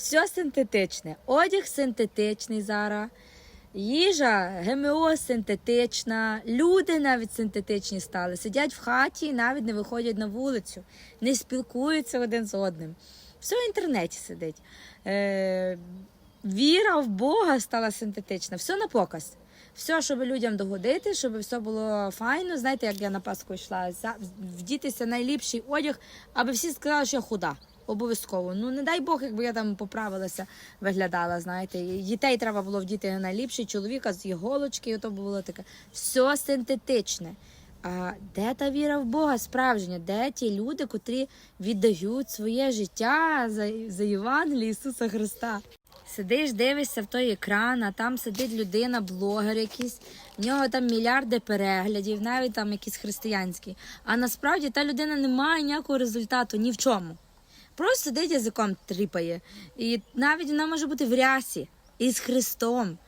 Все синтетичне. Одяг синтетичний зараз. Їжа ГМО синтетична, люди навіть синтетичні стали. Сидять в хаті і навіть не виходять на вулицю, не спілкуються один з одним. Все в інтернеті сидить. Е, віра в Бога стала синтетична, все на показ. Все, щоб людям догодити, щоб все було файно. Знаєте, як я на Пасху йшла, вдітися найліпший одяг, аби всі сказали, що я худа. Обов'язково. Ну не дай Бог, якби я там поправилася, виглядала. Знаєте, дітей треба було вдіти найліпший, чоловіка з іголочки, то було таке. Все синтетичне. А де та віра в Бога справжня? Де ті люди, котрі віддають своє життя за, за Євангеліє Ісуса Христа? Сидиш, дивишся в той екран, а там сидить людина, блогер якийсь, в нього там мільярди переглядів, навіть там якісь християнські. А насправді та людина не має ніякого результату ні в чому. Просто сидить язиком тріпає. І навіть вона може бути в рясі із Христом.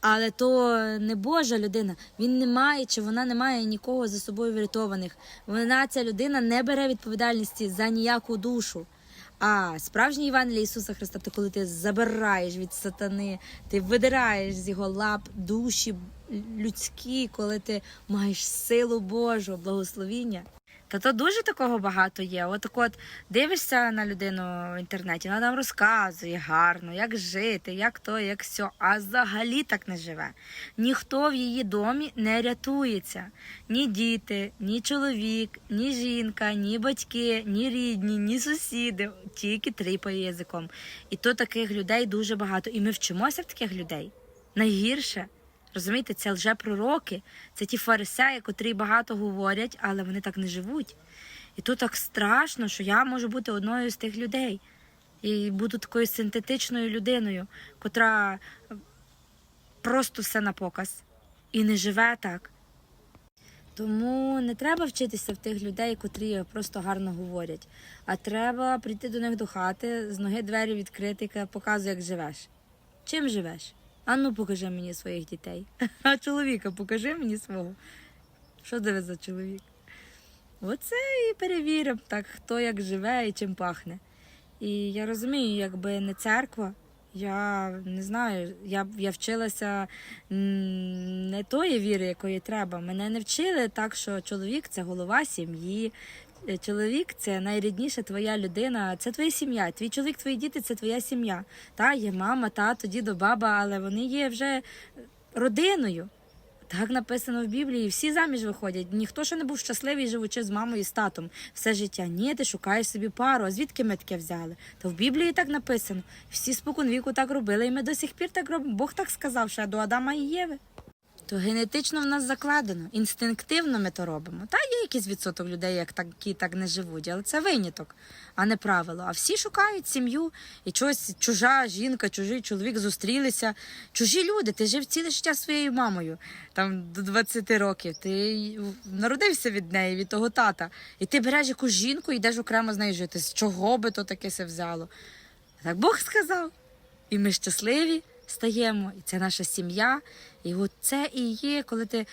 Але то не Божа людина. Він не має чи вона не має нікого за собою врятованих. Вона ця людина не бере відповідальності за ніяку душу. А справжній Євангеліє Ісуса Христа, то коли ти забираєш від сатани, ти видираєш з його лап душі людські, коли ти маєш силу Божу, благословіння. Та то дуже такого багато є. От от дивишся на людину в інтернеті, вона нам розказує гарно, як жити, як то, як сьо, а взагалі так не живе. Ніхто в її домі не рятується. Ні діти, ні чоловік, ні жінка, ні батьки, ні рідні, ні сусіди, тільки тріпає язиком. І то таких людей дуже багато. І ми вчимося в таких людей. Найгірше. Розумієте, це лжепророки, це ті фарисеї, котрі багато говорять, але вони так не живуть. І то так страшно, що я можу бути одною з тих людей. І буду такою синтетичною людиною, котра просто все на показ і не живе так. Тому не треба вчитися в тих людей, котрі просто гарно говорять, а треба прийти до них до хати, з ноги двері відкрити, яка показує, як живеш. Чим живеш? А ну покажи мені своїх дітей. А чоловіка покажи мені свого. Що це за чоловік? Оце і перевіримо, так, хто як живе і чим пахне. І я розумію, якби не церква, я не знаю, я, я вчилася не тої віри, якої треба. Мене не вчили так, що чоловік це голова сім'ї. Е, Чоловік це найрідніша твоя людина, це твоя сім'я. Твій чоловік, твої діти це твоя сім'я. Та є мама, тато, дідо, баба, але вони є вже родиною. Так написано в Біблії, всі заміж виходять. Ніхто ще не був щасливий, живучи з мамою і з татом все життя. Ні, ти шукаєш собі пару. А звідки ми таке взяли? То в Біблії так написано. Всі спокон віку так робили, і ми до сих пір так робимо. Бог так сказав, ще до Адама і Єви. То генетично в нас закладено, інстинктивно ми то робимо. Та є якийсь відсоток людей, як такі так не живуть, але це виняток, а не правило. А всі шукають сім'ю і чогось чужа жінка, чужий чоловік зустрілися. Чужі люди, ти жив ціле життя своєю мамою, там до 20 років. Ти народився від неї, від того тата. І ти береш якусь жінку і йдеш окремо з нею жити. З чого би то таке се взяло? Так Бог сказав. І ми щасливі стаємо, і це наша сім'я. І от це і є, коли ти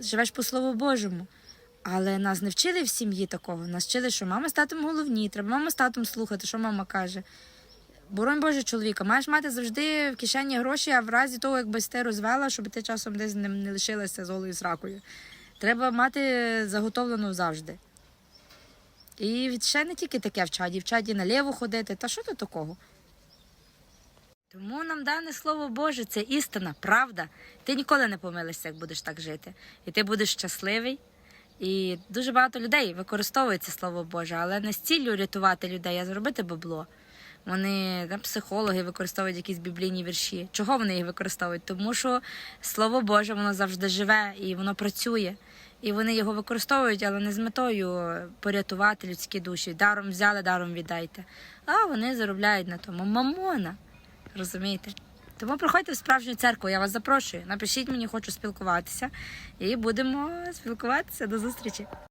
живеш по Слову Божому. Але нас не вчили в сім'ї такого. Нас вчили, що мама з татом головні, треба мама з татом слухати, що мама каже. Боронь Боже чоловіка, маєш мати завжди в кишені гроші, а в разі того, якби ти розвела, щоб ти часом десь не, лишилася з голою сракою. Треба мати заготовлену завжди. І ще не тільки таке вчать, і вчать і наліво ходити. Та що тут такого? Тому нам дане слово Боже, це істина, правда. Ти ніколи не помилишся, як будеш так жити. І ти будеш щасливий. І дуже багато людей використовують це слово Боже, але не з ціллю рятувати людей, а зробити бабло. Вони там, психологи використовують якісь біблійні вірші. Чого вони їх використовують? Тому що слово Боже воно завжди живе і воно працює. І вони його використовують, але не з метою порятувати людські душі. Даром взяли, даром віддайте. А вони заробляють на тому. Мамона. Розумієте? Тому приходьте в справжню церкву, я вас запрошую. Напишіть мені, хочу спілкуватися, і будемо спілкуватися. До зустрічі.